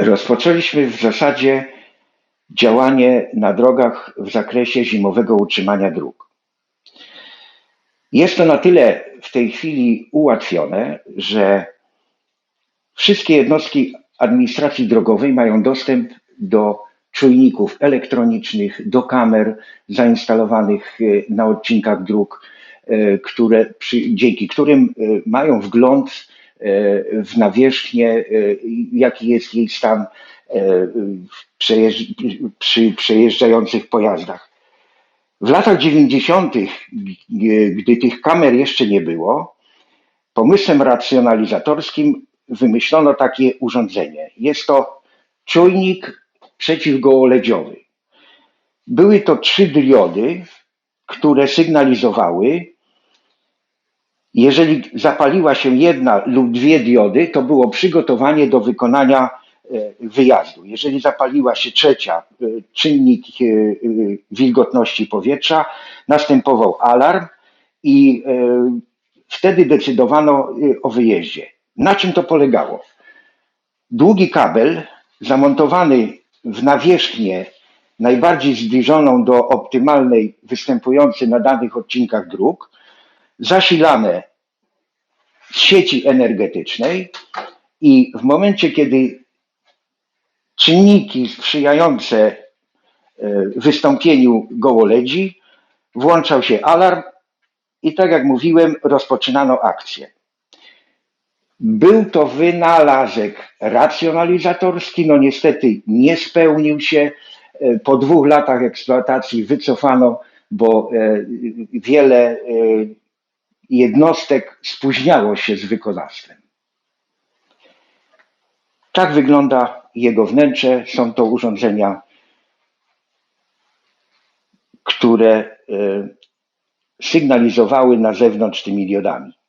rozpoczęliśmy w zasadzie działanie na drogach w zakresie zimowego utrzymania dróg. Jest to na tyle w tej chwili ułatwione, że wszystkie jednostki administracji drogowej mają dostęp do czujników elektronicznych, do kamer zainstalowanych e, na odcinkach dróg, e, które, dzięki którym e, mają wgląd w nawierzchnię, e, jaki jest jej stan e, przy przejeżdżających pojazdach. W latach 90., gdy tych kamer jeszcze nie było, pomysłem racjonalizatorskim wymyślono takie urządzenie. Jest to czujnik przeciwgołoledziowy. Były to trzy diody, które sygnalizowały, jeżeli zapaliła się jedna lub dwie diody, to było przygotowanie do wykonania e, wyjazdu. Jeżeli zapaliła się trzecia, e, czynnik e, wilgotności powietrza, następował alarm i wtedy decydowano o wyjeździe. Na czym to polegało? Długi kabel zamontowany w nawierzchnię najbardziej zbliżoną do optymalnej występującej na danych odcinkach dróg, zasilane z sieci energetycznej i w momencie, kiedy czynniki sprzyjające e, wystąpieniu gołoledzi, włączał się alarm i tak jak mówiłem, rozpoczynano akcję. Był to wynalazek racjonalizatorski, no niestety nie spełnił się. E, Po dwóch latach eksploatacji wycofano, bo e, wiele jednostek spóźniało się z wykonawstwem. Tak wygląda jego wnętrze. Są to urządzenia, które e, sygnalizowały na zewnątrz tymi diodami.